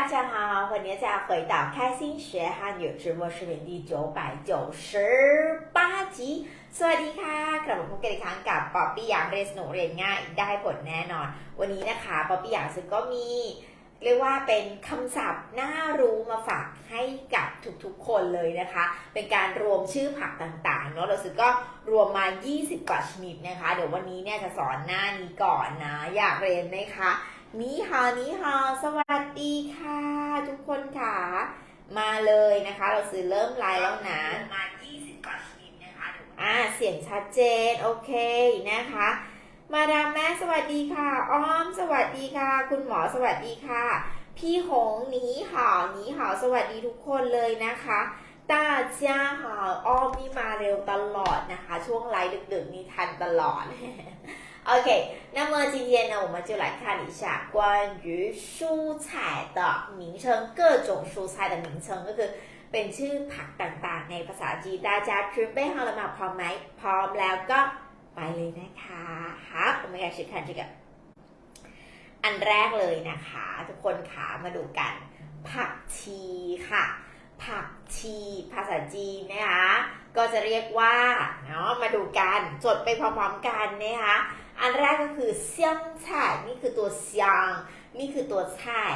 大家好，欢迎大家回到开心学汉语直播视频第九百九十八集สวัสดีค่ะกลับมาพบกันอีกครั้งกับป๊อปปี้อยางเรียนสนุกเรียนง่ายได้ผลแน่นอน วันนี้นะคะป๊อปปี้อยางซึ่งก็มี เรียกว่าเป็นคำศัพท์น่ารู้มาฝากให้กับทุกๆคนเลยนะคะ เป็นการรวมชื่อผักต่างๆเนาะเราซื้อก็รวมมา 20 กว่าชนิดนะคะ เดี๋ยววันนี้เนี่ยจะสอนหน้านี้ก่อนนะ อยากเรียนไหมคะ นี่ฮาวนี่ฮาวสวัสดีค่ะ ทุกคนค่ะ มาเลยนะคะ เราซื้อเริ่มไลน์แล้วนะมา20บว่าชนิดนะคะอ่าเสียงชัดเจน โอเคนะคะ มาดามแม่สวัสดีค่ะ อ้อมสวัสดีค่ะ คุณหมอสวัสดีค่ะ พี่หงนี้หาวนี้หาวสวัสดีทุกคนเลยนะคะตาเจ้าหาวอ้อมนี่มาเร็วตลอดนะคะ ช่วงไลน์ดึกๆนี่ทันตลอด OK，那么今天呢，我们就来看一下关于蔬菜的名称，各种蔬菜的名称ก็คือเป็นชื่อผักต่างๆ ในภาษาจีน大家准备好了吗พร้อมไหมพร้อมแล้วก็ไปเลยนะคะ好我们开始看这个อันแรกเลยนะคะ ทุกคนขามาดูกัน ผักชีค่ะ ผักชีภาษาจีนนะคะ ก็จะเรียกว่าเนาะมาดูกันจดไปพร้อมๆกันนะคะ อันแรกก็คือเซียงช่ายนี่คือตัวเซียงนี่คือตัวช่าย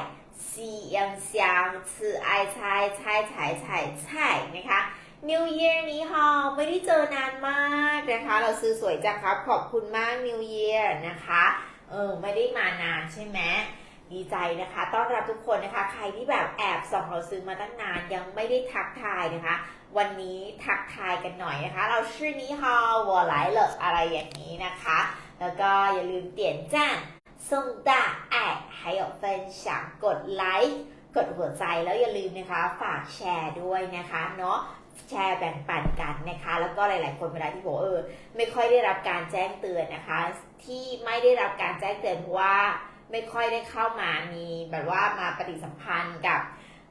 เซียงเซียงชื่อไอชายชายชายชายชายนะคะ New Year นี้ฮอไม่ได้เจอนานมากนะคะ เราซื้อสวยจังครับ ขอบคุณมาก New Year นะคะ เออ ไม่ได้มานานใช่ไหมดีใจนะคะ ต้อนรับทุกคนนะคะ ใครที่แบบแอบส่องเราซื้อมาตั้งนานยังไม่ได้ทักทายนะคะ วันนี้ทักทายกันหน่อยนะคะ เราชื่อนี้ฮอวอไลเลอร์อะไรอย่างนี้นะคะ แล้วก็อย่าลืมเตียนจ้านส่งดาแอดให้ออกแฟนฉากกดไลค์กดหัวใจแล้วอย่าลืมนะคะ ฝากแชร์ด้วยนะคะเนาะแชร์แบ่งปันกันนะคะ แล้วก็หลาย ๆ คนเวลาที่บอกเออไม่ค่อยได้รับการแจ้งเตือนนะคะ ที่ไม่ได้รับการแจ้งเตือนเพราะว่าไม่ค่อยได้เข้ามามีแบบว่ามาปฏิสัมพันธ์กับ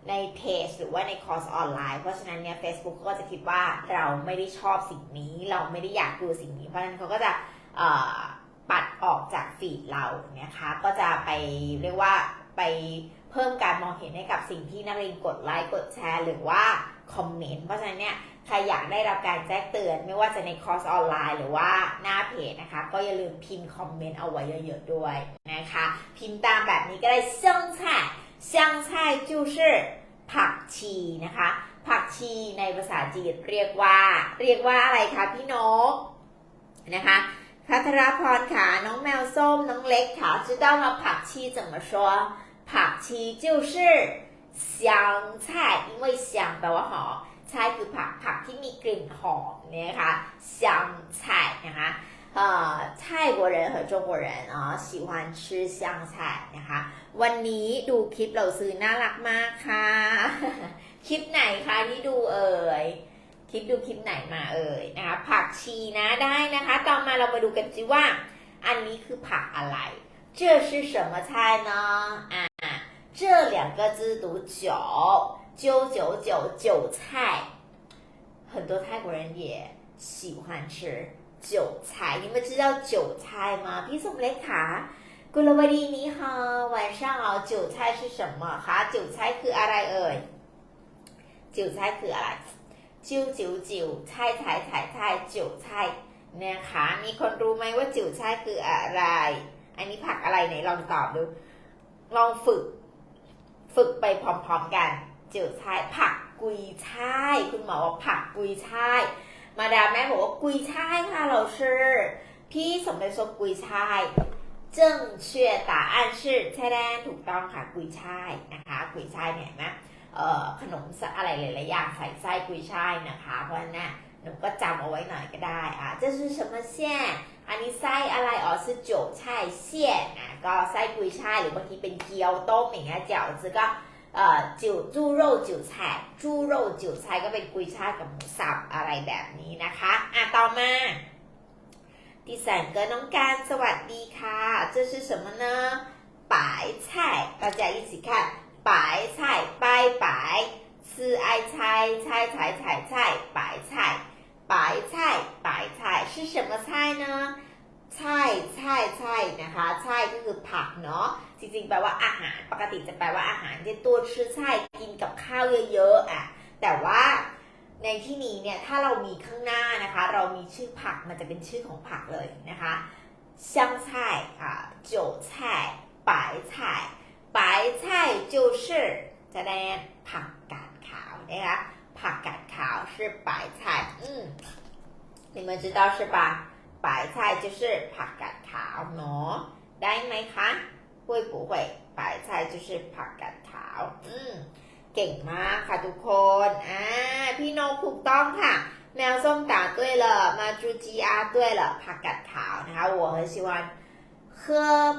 ในเพจหรือว่าในคอร์สออนไลน์ เพราะฉะนั้นเนี่ย Facebook ก็จะคิดว่าเราไม่ได้ชอบสิ่งนี้ เราไม่ได้อยากดูสิ่งนี้ เพราะฉะนั้นเขาก็จะ ปัดออกจากฟีดเรานะคะ ก็จะไปเรียกว่าไปเพิ่มการมองเห็นให้กับสิ่งที่นักเรียนกดไลค์กดแชร์ หรือว่าคอมเมนต์ เพราะฉะนั้นเนี่ย ใครอยากได้รับการแจ้งเตือนไม่ว่าจะในคอร์สออนไลน์หรือว่าหน้าเพจนะคะ ก็อย่าลืมพิมพ์คอมเมนต์เอาไว้เยอะๆด้วยนะคะ พิมพ์ตามแบบนี้ก็ได้香菜香菜就是ผักชีนะคะ ผักชีในภาษาจีนเรียกว่า เรียกว่าอะไรคะพี่นกนะคะ พัทรพรค่ะน้องแมวส้มน้องเล็กค่ะ知道吗ผักชี怎么说ผักชี就是香菜因为香แปลว่าหอม ใช่คือผักผักที่มีกลิ่นหอมเนี่ยนะคะ香菜นะคะเอ่อ泰国人和中国人啊喜欢吃香菜นะคะวันนี้ดูคลิปเราซื้อน่ารักมากค่ะ คลิปไหนคะที่ดูเอ่ยค ลิปดูคลิปไหนมาเอ่ยนะคะผักชีนะได้นะคะ ต่อมาเรามาดูกันจิว่า อันนี้คือผักอะไร这是什么菜呢อ่า这两个字读九九九九韭菜，很多泰国人也喜欢吃韭菜。你们知道韭菜吗？พี่สมเล็กค่ะกุลวดีนี้ค่ะ晚上好韭菜是什么คะ韭菜คืออะไรเอ่ย韭菜คืออะไร จิ้วจิ๋วจิ๋วใช่ใช่ใช่ใช่จิ๋วใช่นะคะมีคนรู้ไหมว่าจิ๋วใช่คืออะไร อันนี้ผักอะไรไหนลองตอบดู ลองฝึก ฝึกไปพร้อมๆกัน จิ๋วใช่ผักกุยช่ายคุณหมอว่าผักกุยช่ายมาดามแม่บอกว่ากุยช่ายค่ะเราชื่อพี่สมเด็จสมกุยช่ายเจิ้งเชื่อตาอันชื่อใช่แดนถูกต้องค่ะกุยช่ายนะคะกุยช่ายเนี่ยนะ ขนมอะไรหลายๆอย่างใส่ไส้กุยช่ายนะคะ เพราะฉะนั้นหนูก็จำเอาไว้หน่อยก็ได้อ่ะ这是什么馅อันนี้ไส้อะไรอ๋อ是韭菜馅อ่ะก็ไส้กุยช่ายหรือบางทีเป็นเกี๊ยวต้มอย่างเงี้ย饺子ก็ เอ่อจิ๋วจู้โร่จิ๋วไช่จู้โร่จิ๋วไช่ก็เป็นกุยช่ายกับหมูสับอะไรแบบนี้นะคะอ่ะต่อมา第三个น้องการสวัสดีค่ะ这是什么呢白菜大家一起看 หารที่ตัวชื่อใช่กินกับข้าวเยอะๆอ่ะแต่ว่าในที่นี้เนี่ยถ้าเรามีข้างหน้านะคะ เรามีชื่อผักมันจะเป็นชื่อของผักเลยนะคะ香菜啊韭菜白菜白菜就是จะได้ผักกาดขาวนะคะผักกาดขาว是白菜嗯你们知道是吧白菜就是ผักกาดขาวเนาะได้ไหมคะ会不会 摆菜就是ผักกาดขาวอืมเก่งมากค่ะทุกคนอ่าพี่นกถูกต้องค่ะ แมวส้มตาด้วยเหรอมาจูจีอาด้วยเหรอผักกาดขาวนะคะ我很喜欢喝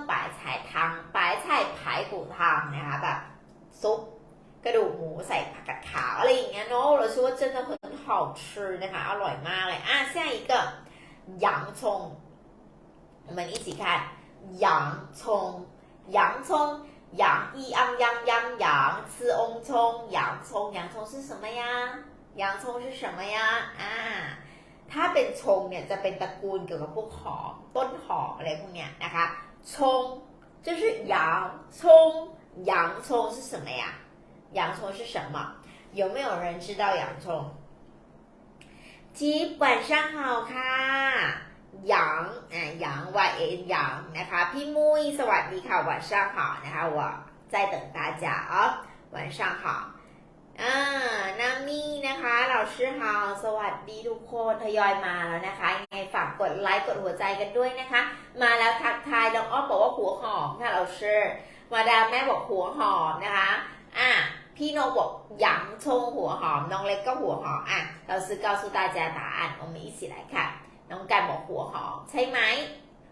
白菜汤白菜排骨汤นะคะแบบซุปกระดูกหมูใส่ผักกาดขาวอะไรอย่างเงี้ยเนาะเราชื่อว่า真的很好吃นะคะอร่อยมากเลยอะ下一个洋葱我们一起看洋葱洋葱洋一昂洋洋洋吃翁葱洋葱洋葱是什么呀洋葱是什么呀อ่าถ้าเป็นชงเนี่ยจะเป็นตระกูลเกี่ยวกับพวกหอมต้นหอมอะไรพวกเนี้ยนะคะชง就是洋葱洋葱是什么呀洋葱是什么？有没有人知道洋葱？基本上好ค่ะ หยางอ่าหยาง Y A N หยางนะคะ พี่มุ้ยสวัสดีค่ะวันช่างหานะคะว่าใจเติ่งตาจ๋าวันช่างหาอ่านามี่นะคะเราชื่อฮาวสวัสดีทุกคนทยอยมาแล้วนะคะยังไงฝากกดไลค์กดหัวใจกันด้วยนะคะ มาแล้วทักทายน้องอ้อบอกว่าหัวหอมค่ะเราเชื่อมาดามแม่บอกหัวหอมนะคะอะพี่โนบอกหยางชงหัวหอม น้องเล็กก็หัวหอมอะเราซื้อเกาสุตาจาตาอ่านอมมีสิไรคะ งกันบอกหัวหอม ใช่ไหม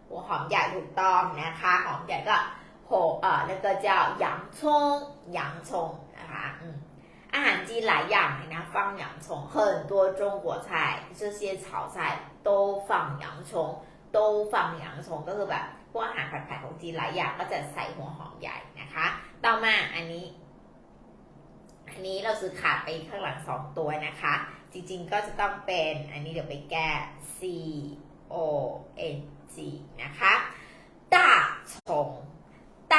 หัวหอมใหญ่ถูกต้องนะคะ หอมใหญ่ก็โหเอ่อ那个叫洋葱洋葱นะคะอืมอาหารจีนหลายอย่างเลยนะ放洋葱很多中国菜这些炒菜都放洋葱都放洋葱ก็คือแบบพวกอาหารผัดๆของจีนหลายอย่างก็จะใส่หัวหอมใหญ่นะคะ ต่อมาอันนี้ อันนี้เราซื้อขาดไปข้างหลังสองตัวนะคะ จริงๆก็จะต้องเป็นอันนี้เดี๋ยวไปแก้ C O N G นะคะ大葱大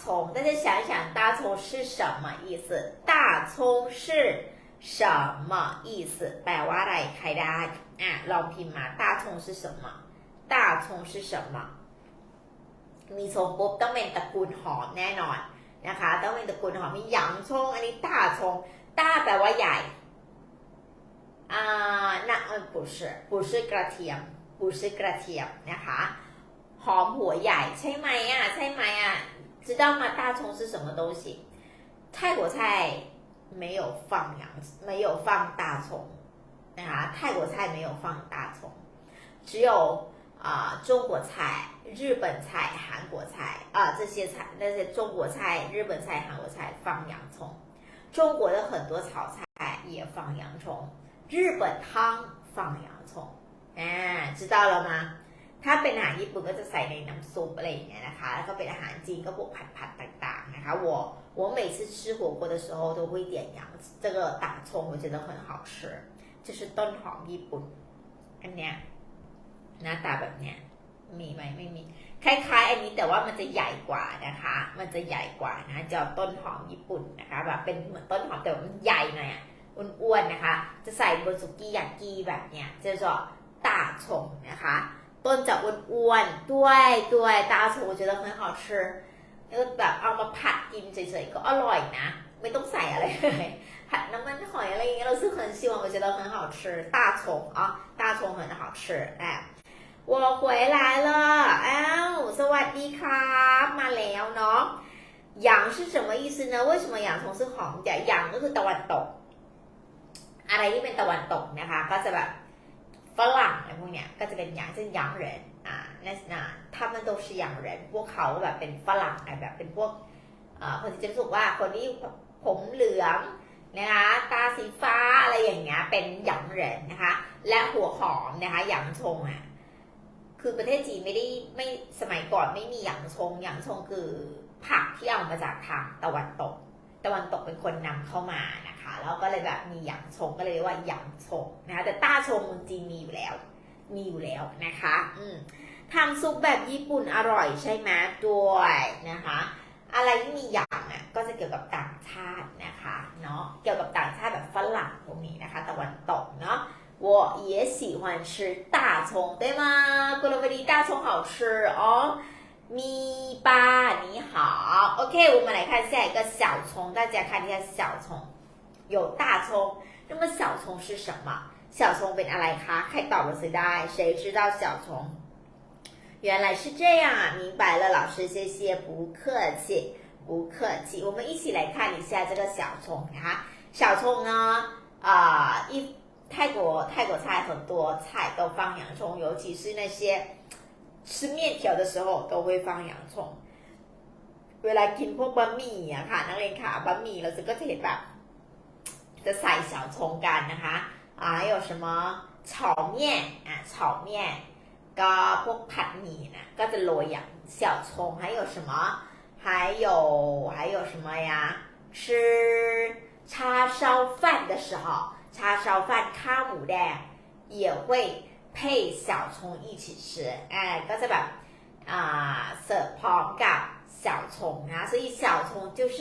葱大家想一想大葱是什么意思大葱是什么意思แปลว่าอะไรใครได้อ่ะลองพิมพ์มา大葱是什么大葱是什么มีทรงปุ๊บต้องเป็นตระกูลหอมแน่นอน นะคะต้องเป็นตระกูลหอมมีหยางชง อันนี้ต้าชง ต้าแปลว่าใหญ่ อ่า那呃不是不是กระเทียม不是กระเทียมนะคะ หอมหัวใหญ่ใช่ไหมอ่ะใช่ไหมอ่ะ知道吗大葱是什么东西泰国菜没有放洋没有放大葱นะคะ泰国菜没有放大葱只有啊、中国菜、日本菜、韩国菜啊、这些菜，那些中国菜、日本菜、韩国菜放洋葱。中国的很多炒菜也放洋葱， 日本汤放洋葱。อ่า知道了吗？ถ้าเป็นอาหารญี่ปุ่นก็จะใส่ในน้ำซุปอะไรอย่างเงี้ยนะคะ แล้วก็เป็นอาหารจีนก็พวกผัดผัดๆต่างๆนะคะ我我每次吃火锅的时候都会点洋这个大葱，我觉得很好吃。这是ต้นหอมญี่ปุ่นอันเนี้ย หน้าตาแบบเนี้ยมีไหมไม่มี คล้ายๆ อันนี้แต่ว่ามันจะใหญ่กว่านะคะ มันจะใหญ่กว่านะจะเอาต้นหอมญี่ปุ่นนะคะแบบเป็นเหมือนต้นหอมแต่ว่ามันใหญ่หน่อยอ่ะ อ้วนๆนะคะ จะใส่บนสุกี้ยากีแบบเนี้ยจะจะตาชงนะคะต้นจะอ้วนๆด้วยด้วยตาชงจะต้องหอมชื่อแบบเอามาผัดกินเฉยๆก็อร่อยนะ ไม่ต้องใส่อะไรเลยผัดน้ำมันหอยอะไรอย่างเงี้ยเราซื้อคนเชี希望我觉得很好吃大葱啊大葱很好吃哎我回来了อ้าวสวัสดีครับมาแล้วเนาะหยาง是什么意思呢为什么洋葱是红的หยางก็คือตะวันตก อะไรที่เป็นตะวันตกนะคะ ก็จะแบบฝรั่งอะไรพวกเนี้ยก็จะเป็นอย่างเช่นยังเหรนอ่านั่นนะถ้ามันโตชิยังเหรนพวกเขาแบบเป็นฝรั่งแบบเป็นพวกคนที่จะรู้สึกว่าคนที่ผมเหลืองนะคะตาสีฟ้าอะไรอย่างเงี้ยเป็นหยางเหรนนะคะ และหัวหอมนะคะหยางชงอะคือประเทศจีนไม่ได้ไม่สมัยก่อนไม่มีหยางชงหยางชงคือผักที่เอามาจากทางตะวันตก ตะวันตกเป็นคนนำเข้ามานะคะ แล้วก็เลยแบบมีหยางชงก็เลยเรียกว่าหยางชงนะคะแต่ต้าชงเมืองจีนมีอยู่แล้ว มีอยู่แล้วนะคะ อืม ทำซุปแบบญี่ปุ่นอร่อยใช่ไหมด้วยนะคะ อะไรที่มีอย่างอ่ะก็จะเกี่ยวกับต่างชาตินะคะเนาะเกี่ยวกับต่างชาติแบบฝรั่งพวกนี้นะคะตะวันตกเนาะ我也喜欢吃大葱对吗กุลวดี大葱好吃哦 咪吧，你好，OK。我们来看下一个小葱，大家看一下小葱，有大葱，那么小葱是什么？小葱被拿来哈，开到了谁的爱？谁知道小葱？原来是这样啊，明白了。老师，谢谢，不客气，不客气。我们一起来看一下这个小葱。哈，小葱呢？啊，一，泰国泰国菜很多菜都放洋葱，尤其是那些。吃面条的时候都会放洋葱。เวลากินพวกบะหมี่อะค่ะนักเรียนค่ะบะหมี่เราจะก็จะเห็นแบบจะใส่小葱กันนะคะอ่า还有什么炒面อ่ะ炒面ก็พวกผัดหมี่นะก็จะโรยอย่าง小葱还有什么还有还有什么呀吃叉烧饭的时候叉烧饭ข้าวหมูแดง也会 配小葱一起吃哎ก็จะแบบอ่าเสิร์ฟพร้อมกับ小葱นะ所以小葱就是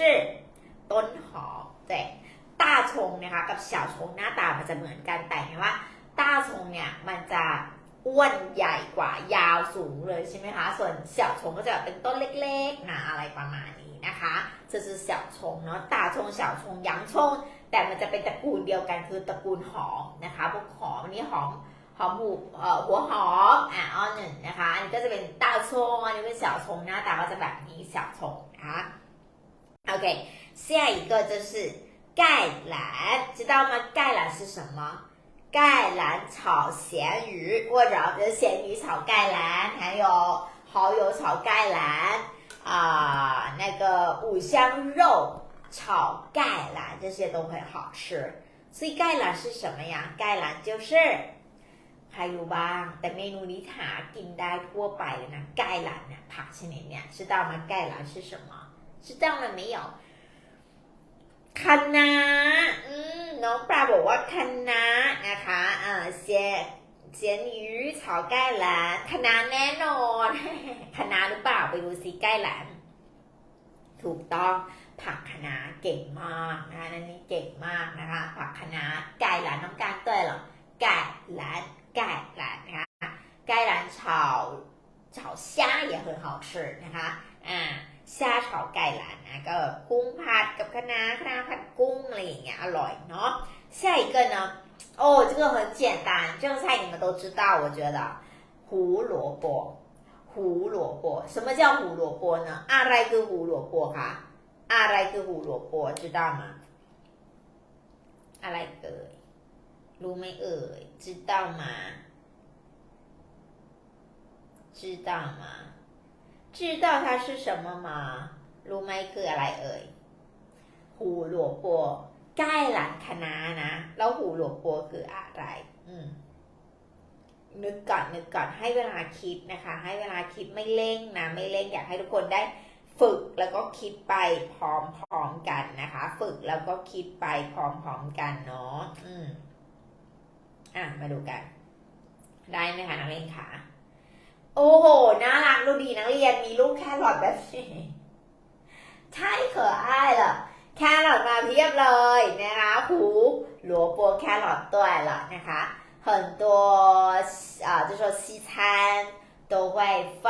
ต้นหอมแต่ต้าชงนะคะกับ小葱หน้าตามันจะเหมือนกันแต่เห็นว่าต้าชงเนี่ยมันจะ อ้วนใหญ่กว่ายาวสูงเลยใช่ไหมคะ ส่วนเสี่ยวชงก็จะแบบเป็นต้นเล็กๆนะอะไรประมาณนี้นะคะ这是小葱เนาะตาชงเสี่ยวชงหยางชง แต่มันจะเป็นตระกูลเดียวกันคือตระกูลหอมนะคะพวกหอมอันนี้หอม หอมหูเอ่อหัวหอมอ่ะอ้อหนึ่งนะคะ อันนี้ก็จะเป็นตาชงอันนี้เป็นเสี่ยวชงหน้าตาก็จะแบบนี้เสี่ยวชงนะคะ OK 下一个就是盖兰知道吗盖兰是什么盖兰炒咸鱼，或者比如咸鱼炒盖兰，还有蚝油炒盖兰啊、那个五香肉炒盖兰，这些都很好吃。所以盖兰是什么呀？盖兰就是ใ ครรู้บ้าง แต่เมนูนี้หากินได้ทั่วไปเลยนะไก่หลานเนี่ยผักชนิดเนี่ย知道吗ไก่หลาน是什么知道了没有คะน้าอืมน้องปลาบอกว่าคะน้านะคะเอ่อเสียเสียนหยู炒ไก่หลานคะน้าแน่นอน คะน้าหรือเปล่าไปดูซิไก่หลาน ถูกต้องผักคะน้าเก่งมากนะคะนันนี่เก่งมากนะคะ ผักคะน้าไก่หลานน้องการเตยเหรอไก่หลาน 盖兰นะคะ盖兰炒炒虾也很好吃นะคะอ่าซาเฉาไก่หลานนะก็กุ้งผัดกับคะน้าคะน้าผัดกุ้งอะไรอย่างเงี้ยอร่อยเนาะ下一个呢哦这个很简单这个菜你们都知道我觉得胡萝卜胡萝卜什么叫胡萝卜呢อะไรคือ胡萝卜คะอะไรคือ胡萝卜知道吗อะไรเอ่ย รู้ไหมเอ่ย知道吗知道吗知道它是什么吗รู้ไหมคืออะไรเอ่ย หูหลวปัวใกล้หลังคณะนะ แล้วหูหลวปัวคืออะไร อืม นึกก่อนนึกก่อนให้เวลาคิดนะคะ ให้เวลาคิดไม่เร่งนะ ไม่เร่งอยากให้ทุกคนได้ฝึกแล้วก็คิดไปพร้อมๆกันนะคะ ฝึกแล้วก็คิดไปพร้อมๆกันเนาะ อืม อ่ะ มาดูกัน ได้ไหมคะนักเรียนคะ โอ้โห น่ารักดูดีนักเรียนมีลูกแครอทแบบนี้ ใช่可爱了แครอทมาเพียบเลยนะคะหูหลัวปัวแครอทด้วย了นะคะ很多啊就说西餐都会放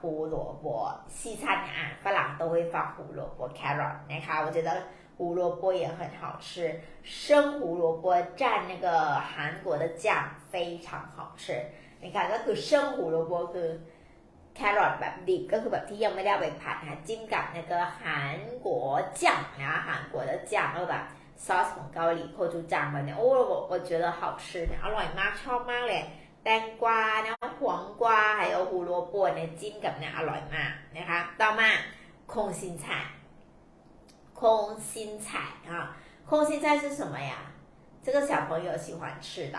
胡萝卜西餐啊ฝรั่ง都会放胡萝卜 carrot นะคะ我觉得 胡萝卜也很好吃生胡萝卜蘸那个韩国的酱非常好吃นะคะก็คือ生胡萝卜คือ แครอทแบบดิบก็คือแบบที่ยังไม่ได้เอาไปผัดนะจิ้มกับ那个韩国酱นะ韩国的酱แล้วแบบซอสของเกาหลีโคจูจังแบบเนี้ยโอ้我我觉得好吃นะอร่อยมากชอบมากเลย แตงกวานะหวงกวา还有胡萝卜เนี่ยจิ้มกับเนี่ยอร่อยมากนะคะ ต่อมาคงซินไ菜 空心菜啊空心菜是什么呀这个小朋友喜欢吃的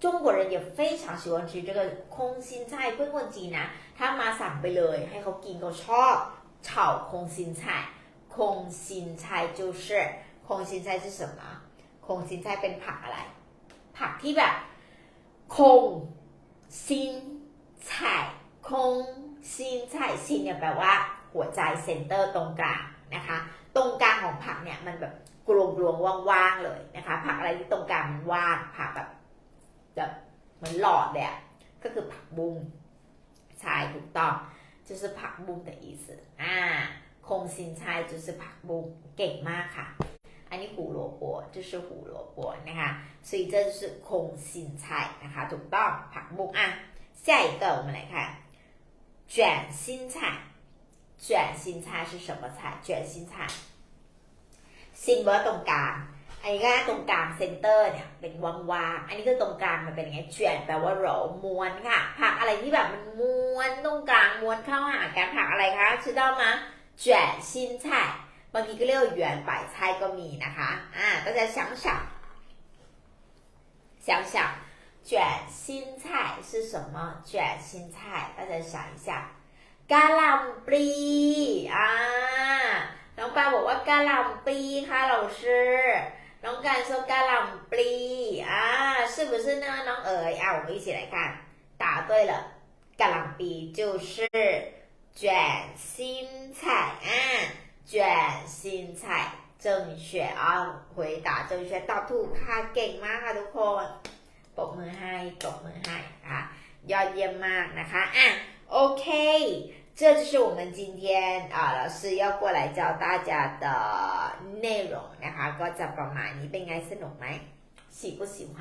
中国人也非常喜欢吃这个空心菜เพื่อนคนจีนนะ ถ้ามาสั่งไปเลยให้เขากินเขาชอบ炒空心菜空心菜就是空心菜是什么空心菜เป็นผักอะไร ผักที่แบบคงซิน菜 คงซินใช่ซินเนี่ยแปลว่า หัวใจเซนเตอร์ตรงกลางนะคะ ตรงกลางของผักเนี่ยมันแบบกลวงกลวงๆว่างๆเลยนะคะ ผักอะไรที่ตรงกลางมันว่างผักแบบแบบเหมือนหลอดเลยอะก็คือผักบุ้งใช่ถูกต้อง就是ผักบุ้ง的意思อ่าคงซินใช่就是ผักบุ้งเก่งมากค่ะ อันนี้หูโลโบ就是หูโลโบนะคะ所以这就是空心菜นะคะถูกต้องผักบุ้งอ่ะ下一个我们来看卷心菜 卷心菜是什么菜卷心菜ซินเบอร์ตรงกลาง อันนี้ก็ตรงกลางเซนเตอร์เนี่ยเป็นว่างๆ อันนี้ก็ตรงกลางมันเป็นยังไงเจียนแปลว่าโหลม้วนค่ะ ผักอะไรที่แบบมันม้วนตรงกลางม้วนเข้าหากันผักอะไรคะ知道吗卷心菜บางทีก็เรียกว่าหยวนป่ายไช่ก็มีนะคะ อ่า大家想想想想卷心菜是什么卷心菜大家想一下 กะหล่ำปลีอ่า น้องปาบอกว่ากะหล่ำปลีค่ะ老师น้องการ说กะหล่ำปลี啊是不是呢น้องเอ๋ยอ่ะ我们一起来看答对了กะหล่ำปลี就是卷心菜啊卷心菜正确啊回答正确ตอบถูกค่ะเก่งมากค่ะทุกคนปรบมือให้ปรบมือให้ค่ะยอดเยี่ยมมากนะคะอ่ะ OK，这就是我们今天啊，老师要过来教大家的内容นะคะ ก็จะประมาณนี้เป็นไงสนุกไหม喜不喜欢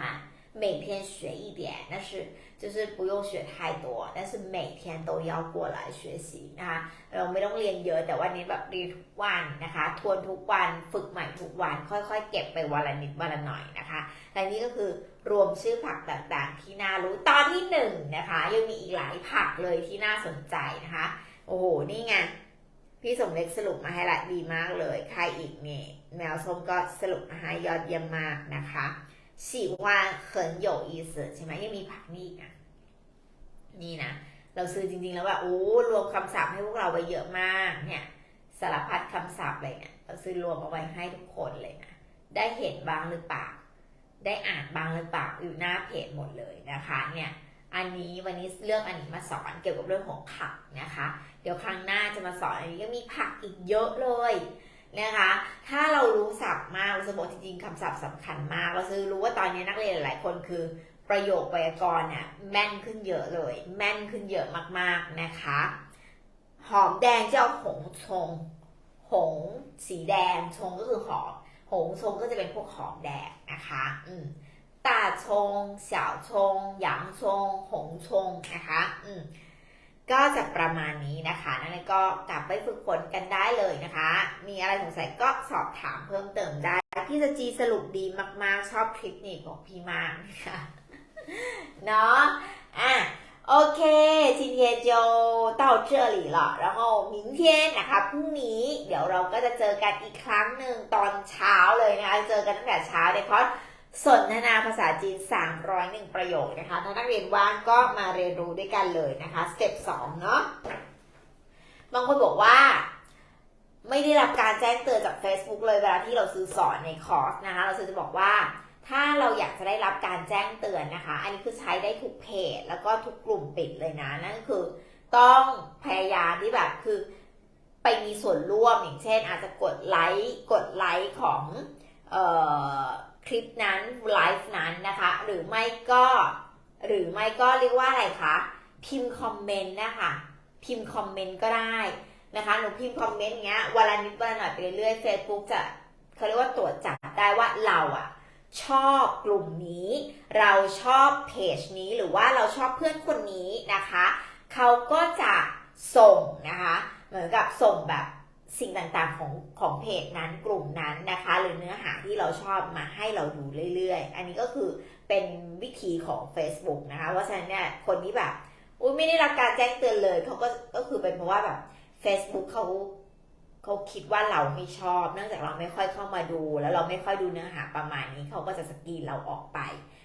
每天学一点但是就是不用学太多但是每天都要过来学习นะคะเราไม่ต้องเรียนเยอะแต่วันนี้แบบเรียนทุกวันนะคะ ทวนทุกวันฝึกใหม่ทุกวัน ค่อยๆ เก็บไปวันละนิดวันละหน่อยนะคะและนี่ก็คือรวมชื่อผักต่างๆ ที่น่ารู้ตอนที่หนึ่งนะคะยังมีอีกหลายผักเลยที่น่าสนใจนะคะ โอ้โห นี่ไง พี่สมเล็กสรุปมาให้ละดีมากเลย ใครอีกนี่แมวส้มก็สรุปมาให้ยอดเยี่ยมมากนะคะ 喜欢很有意思ใช่ไหมยังมีผักนี่อีกอ่ะนี่นะ เราซื้อจริงๆแล้วแบบโอ้รวมคำศัพท์ให้พวกเราไว้เยอะมากเนี่ยสารพัดคำศัพท์เลยเนี่ยเราซื้อรวมเอาไว้ให้ทุกคนเลยนะได้เห็นบ้างหรือเปล่า ได้อ่านบ้างหรือเปล่าอยู่หน้าเพจหมดเลยนะคะเนี่ย อันนี้วันนี้เลือกอันนี้มาสอนเกี่ยวกับเรื่องของผักนะคะ เดี๋ยวครั้งหน้าจะมาสอนอันนี้ก็มีผักอีกเยอะเลย นะคะ ถ้าเรารู้ศัพท์มากเราจะบอกจริงๆคำศัพท์สำคัญมาก เราซื้อรู้ว่าตอนนี้นักเรียนหลายคนคือประโยคไวยากรณ์เนี่ยแม่นขึ้นเยอะเลย แม่นขึ้นเยอะมากๆนะคะ หอมแดงจะเอาหงชง หงสีแดงชงก็คือหอม หงชงก็จะเป็นพวกหอมแดงนะคะ อืมตาชงเสี่ยวชงหยางชง หงชงนะคะ อืม ก็จะประมาณนี้นะคะนั่นเลยก็กลับไปฝึกฝนกันได้เลยนะคะ มีอะไรสงสัยก็สอบถามเพิ่มเติมได้ พี่สจีสรุปดีมากๆ ชอบทริคนิคของพี่มากนะคะเนาะอ่ะโอเค今天就到这里了然后明天นะคะพรุ่งนี้ เดี๋ยวเราก็จะเจอกันอีกครั้งหนึ่งตอนเช้าเลยนะคะเจอกันตั้งแต่เช้าในคอร์ส สนทนาภาษาจีน 301 ประโยคนะคะ ถ้านักเรียนว่างก็มาเรียนรู้ด้วยกันเลยนะคะสเต็ป2เนาะ บางคนบอกว่า ไม่ได้รับการแจ้งเตือนจาก Facebook เลยเวลาที่เราซื้อสอนในคอร์สนะคะ เราจะบอกว่าถ้าเราอยากจะได้รับการแจ้งเตือนนะคะ อันนี้คือใช้ได้ทุกเพจ แล้วก็ทุกกลุ่มปิดเลยนะ นั่นคือต้องพยายามที่แบบคือไปมีส่วนร่วมอย่างเช่น อาจจะกดไลค์ กดไลค์ของ เอ่อ คลิปนั้นไลฟ์นั้นนะคะ หรือไม่ก็ หรือไม่ก็เรียกว่าอะไรคะพิมพ์คอมเมนต์นะคะพิมพ์คอมเมนต์ก็ได้นะคะหนูพิมพ์คอมเมนต์อย่างเงี้ยวันละนิดวันละหน่อยไปเรื่อยๆ Facebook จะเขาเรียกว่าตรวจจับได้ว่าเราอะชอบกลุ่มนี้ เราชอบเพจนี้หรือว่าเราชอบเพื่อนคนนี้นะคะ เขาก็จะส่งนะคะ เหมือนกับส่งแบบ สิ่งต่างๆของของเพจนั้นกลุ่มนั้นนะคะ หรือเนื้อหาที่เราชอบมาให้เราดูเรื่อยๆ อันนี้ก็คือเป็นวิธีของ Facebook นะคะ เพราะฉะนั้นเนี่ยคนที่แบบอุ้ยไม่ได้รับการแจ้งเตือนเลยเขาก็ก็คือเป็นเพราะว่าแบบ Facebook เขาเขาคิดว่าเราไม่ชอบ เนื่องจากเราไม่ค่อยเข้ามาดู แล้วเราไม่ค่อยดูเนื้อหาประมาณนี้เขาก็จะสกรีนเราออกไป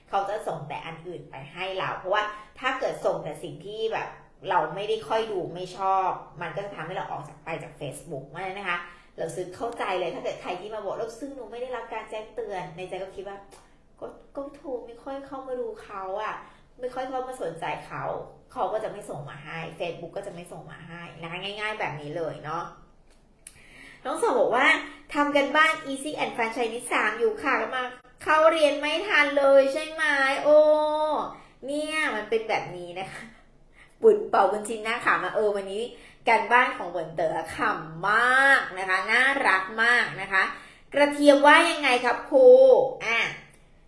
เขาจะส่งแต่อันอื่นไปให้เรา เพราะว่าถ้าเกิดส่งแต่สิ่งที่แบบ เราไม่ได้ค่อยดูไม่ชอบ มันก็จะทำให้เราออกจากไปจาก Facebook เพราะฉะนั้นนะคะ เราซื้อเข้าใจเลยถ้าเกิดใครที่มาบอกเราซื้อหนูไม่ได้รับการแจ้งเตือน ในใจก็คิดว่าก็ก็ถูกไม่ค่อยเข้ามาดูเขาอะไม่ค่อยเข้ามาสนใจเขา เขาก็จะไม่ส่งมาให้ Facebook ก็จะไม่ส่งมาให้นะคะง่าย ๆ แบบนี้เลยเนาะน้องสาวบอกว่าทำกันบ้าน Easy and Fun Chinese 3อยู่ค่ะก็มาเข้าเรียนไม่ทันเลยใช่ไหมโอ้เนี่ยมันเป็นแบบนี้นะคะ บุญเป่าบุญชินน้าขำมาเออวันนี้การบ้านของเบินเต๋อขำมากนะคะน่ารักมากนะคะ กระเทียมว่ายังไงครับครูอะ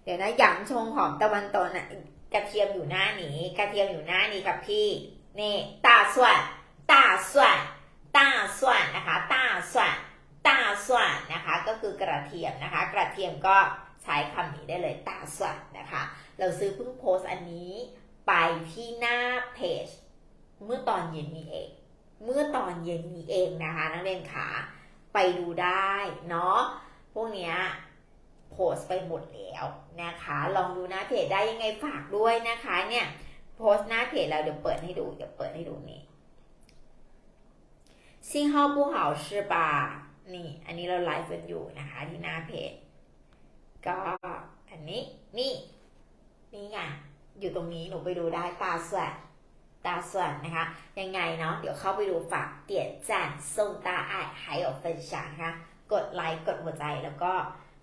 เดี๋ยวนะหยำชงหอมตะวันตกน่ะกระเทียมอยู่หน้านี้ กระเทียมอยู่หน้านี้กับพี่นี่ตาส่วนตาส่วนตาส่วนนะคะตาส่วนตาส่วนนะคะก็คือกระเทียมนะคะ กระเทียมก็ใช้คำนี้ได้เลยตาส่วนนะคะ เราซื้อเพิ่งโพสต์อันนี้ ไปที่หน้าเพจ เมื่อตอนเย็นมีเอง เมื่อตอนเย็นมีเองนะคะนักเรียนขาไปดูได้เนาะพวกเนี้ยโพสไปหมดแล้วนะคะ ลองดูหน้าเพจได้ยังไงฝากด้วยนะคะเนี่ยโพสหน้าเพจแล้วเดี๋ยวเปิดให้ดูเดี๋ยวเปิดให้ดูนี่ซิงเฮาบูเห่าชื่อบานี่ อันนี้เราไลฟ์กันอยู่นะคะที่หน้าเพจ ก็อันนี้นี่ นี่ไง อยู่ตรงนี้หนูไปดูได้ตาสวนตาสวนนะคะ ยังไงเนาะเดี๋ยวเข้าไปดูฝากเตี่ยจานส่งตาอายหาออกเป็นฉางคะกดไลค์กดหัวใจแล้วก็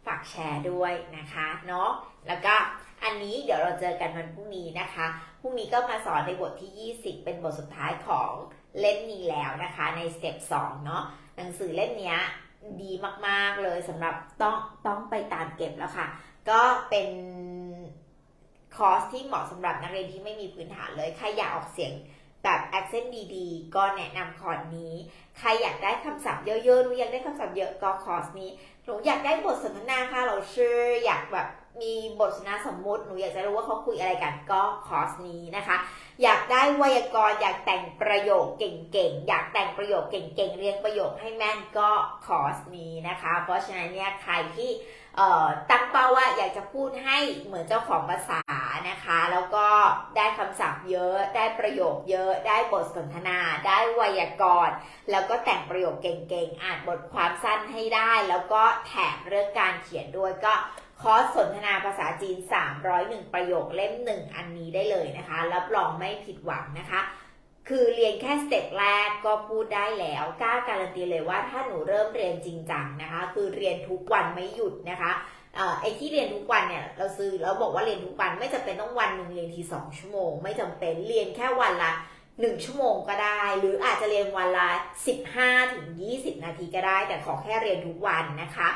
ฝากแชร์ด้วยนะคะเนาะแล้วก็อันนี้เดี๋ยวเราเจอกันวันพรุ่งนี้นะคะพรุ่งนี้ก็มาสอนในบทที่ 20 เป็นบทสุดท้ายของเล่มนี้แล้วนะคะ ในสเต็ป2เนาะหนังสือเล่มนี้ดีมากๆเลยสำหรับต้องต้องไปตามเก็บแล้วค่ะ ก็เป็น คอร์สที่เหมาะสำหรับนักเรียนที่ไม่มีพื้นฐานเลยใครอยากออกเสียงแบบ accent ดีๆ ก็แนะนำคอร์สนี้ ใครอยากได้คำศัพท์เยอะๆหนูอยากได้คำศัพท์เยอะก็คอร์สนี้หนูอยากได้บทสนทนาค่ะเราชื่ออยากแบบมีบทสนทนาสมมุติหนูอยากจะรู้ว่าเขาคุยอะไรกันก็คอร์สนี้นะคะ อยากได้ไวยากรณ์อยากแต่งประโยคเก่งๆอยากแต่งประโยคเก่งๆเรียงประโยคให้แม่นก็คอร์สนี้นะคะ เพราะฉะนั้นเนี่ยใครที่ตั้งเป้าว่าอยากจะพูดให้เหมือนเจ้าของภาษา นะคะ แล้วก็ได้คำศัพท์เยอะ ได้ประโยคเยอะ ได้บทสนทนา ได้ไวยากรณ์ แล้วก็แต่งประโยคเก่งๆ อ่านบทความสั้นให้ได้ แล้วก็แถมเรื่องการเขียนด้วยก็คอร์สสนทนาภาษาจีน 301 ประโยคเล่มหนึ่งอันนี้ได้เลยนะคะ รับรองไม่ผิดหวังนะคะ คือเรียนแค่สเต็ปแรกก็พูดได้แล้วกล้าการันตีเลยว่าถ้าหนูเริ่มเรียนจริงจังนะคะ คือเรียนทุกวันไม่หยุดนะคะ ไอ้ที่เรียนทุกวันเนี่ยเราซื้อเราบอกว่าเรียนทุกวันไม่จำเป็นต้องวันหนึ่งเรียนทีสองชั่วโมง ไม่จำเป็นเรียนแค่วันละหนึ่งชั่วโมงก็ได้ หรืออาจจะเรียนวันละสิบห้าถึงยี่สิบนาทีก็ได้ แต่ขอแค่เรียนทุกวันนะคะ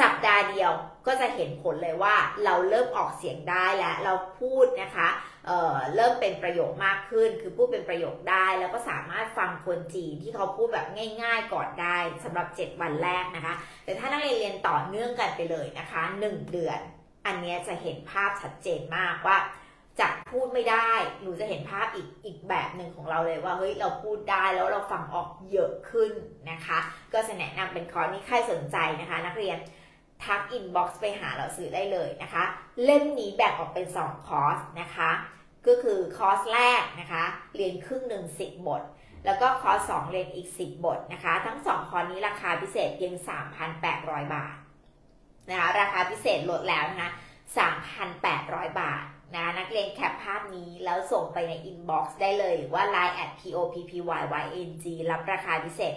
สัปดาห์เดียวก็จะเห็นผลเลยว่าเราเริ่มออกเสียงได้แล้วเราพูดนะคะเเริ่มเป็นประโยคมากขึ้น คือพูดเป็นประโยคได้ แล้วก็สามารถฟังคนจีนที่เขาพูดแบบง่าย ๆก่อนได้สำหรับ 7 วันแรกนะคะ แต่ถ้านักเรียนเรียนต่อเนื่องกันไปเลยนะคะ 1 เดือน อันนี้จะเห็นภาพชัดเจนมากว่าจากพูดไม่ได้หนูจะเห็นภาพอีกอีกแบบหนึ่งของเราเลยว่าเฮ้ยเราพูดได้แล้วเราฟังออกเยอะขึ้นนะคะ ก็จะแนะนำเป็นคอร์สนี้ใครสนใจนะคะ นักเรียน ทักอินบ็อกซ์ไปหาเราซื้อได้เลยนะคะ เล่มนี้แบ่งออกเป็น 2 คอร์สนะคะ ก็คือคอร์สแรกนะคะ เรียนครึ่งหนึ่ง10 บท แล้วก็คอร์ส2เรียนอีก 10 บทนะคะ ทั้ง 2 คอร์สนี้ราคาพิเศษเพียง 3,800 บาทนะคะ ราคาพิเศษลดแล้วนะคะ 3,800 บาท นะนักเรียนแคปภาพนี้แล้วส่งไปในอินบ็อกซ์ได้เลย หรือว่า Line at poppyyng รับราคาพิเศษ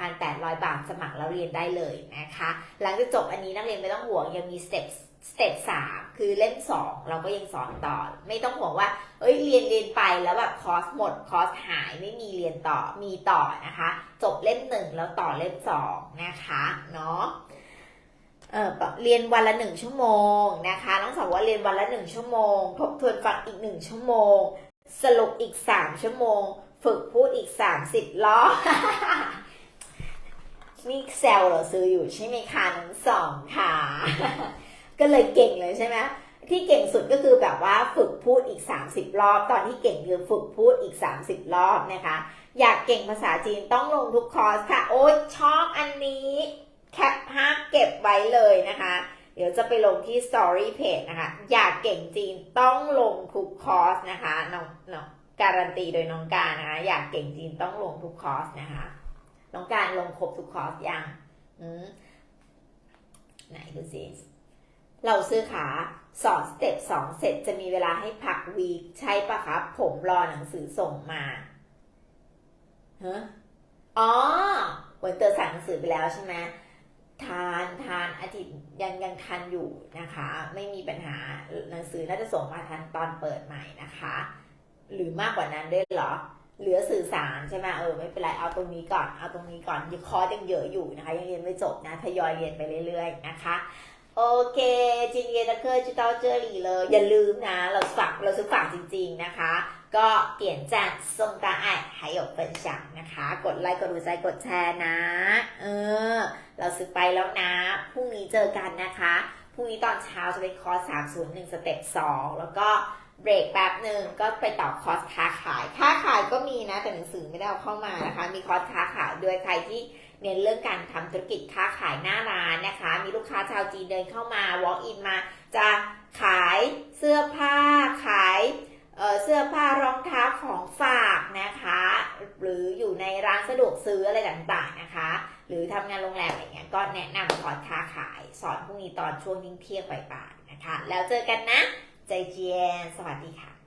3,800 บาทสมัครแล้วเรียนได้เลยนะคะ หลังจากจบอันนี้นักเรียนไม่ต้องห่วงยังมีสเต็ปสเต็ปสามคือเล่มสองเราก็ยังสอนต่อ ไม่ต้องห่วงว่า เอ้ยเรียนเรียนไปแล้วแบบคอร์สหมดคอร์สหายไม่มีเรียนต่อมีต่อนะคะ จบเล่มหนึ่งแล้วต่อเล่มสองนะคะเนาะ เออเรียนวันละหนึ่งชั่วโมงนะคะน้องสาวว่าเรียนวันละหนึ่งชั่วโมง ทบทวนฟังอีกหนึ่งชั่วโมง สรุปอีกสามชั่วโมง ฝึกพูดอีกสามสิบรอบนี่แซวเหราซื้ออยู่ใช่ไหมคะน้องสองค่ะ ก็เลยเก่งเลยใช่ไหมที่เก่งสุดก็คือแบบว่าฝึกพูดอีก 30 รอบ ตอนที่เก่งคือฝึกพูดอีก 30 รอบนะคะ อยากเก่งภาษาจีนต้องลงทุกคอร์สค่ะ โอ๊ยชอบอันนี้ แคปภาพเก็บไว้เลยนะคะ เดี๋ยวจะไปลงที่ Story Page นะคะ อยากเก่งจีนต้องลงทุกคอร์สนะคะน้องน้องการันตีโดยน้องการนะคะ อยากเก่งจีนต้องลงทุกคอร์สนะคะ น้องการลงครบทุกคอร์สยังอืมไหนดูสิเราซื้อขาสอนสเต็ปสองเสร็จจะมีเวลาให้พักวีคใช่ปะครับ ผมรอหนังสือส่งมาฮะอ๋อวันเตอร์สั่งหนังสือไปแล้วใช่ไหม ทานทานอาทิตย์ยังยังทันอยู่นะคะ ไม่มีปัญหาหนังสือน่าจะส่งมาทันตอนเปิดใหม่นะคะ หรือมากกว่านั้นด้วยเหรอเหลือสื่อสารใช่ไหมเออไม่เป็นไรเอาตรงนี้ก่อนเอาตรงนี้ก่อนยังคอร์สยังเยอะอยู่นะคะ ยังเรียนไม่จบนะทยอยเรียนไปเรื่อยๆนะคะโอเคจินเยนเคอร์จิตอเจอรี่เลยอย่าลืมนะ เราฝากเราซื้อฝากจริง ๆนะคะ ก็เตียนจางทราไอหายกเป็นฉานะคะ กดไลค์กดหัวใจกดแชร์นะ เออ เราซื้ไปแล้วนะ พรุ่งนี้เจอกันนะคะ พรุ่งนี้ตอนเช้าจะเป็นคอร์ส301 สเต็ป2แล้วก็เบรกแป๊บหนึ่งก็ไปต่อคอร์สค้าขาย ค้าขายก็มีนะ แต่หนังสือไม่ได้เอาเข้ามานะคะ มีคอร์สค้าขายด้วยใครที่เน้นเรื่องการทำธุรกิจค้าขายหน้าร้านนะคะ มีลูกค้าชาวจีนเดินเข้ามา walk in มา จะขายเสื้อผ้าขาย เสื้อผ้ารองเท้าของฝากนะคะ หรืออยู่ในร้านสะดวกซื้ออะไรต่างๆนะคะ หรือทำงานโรงแรมอะไรเงี้ยก็แนะนำสอนค้าขาย สอนพรุ่งนี้ตอนช่วงเที่ยงๆบ่ายๆนะคะ แล้วเจอกันนะ ใจเจียนสวัสดีค่ะ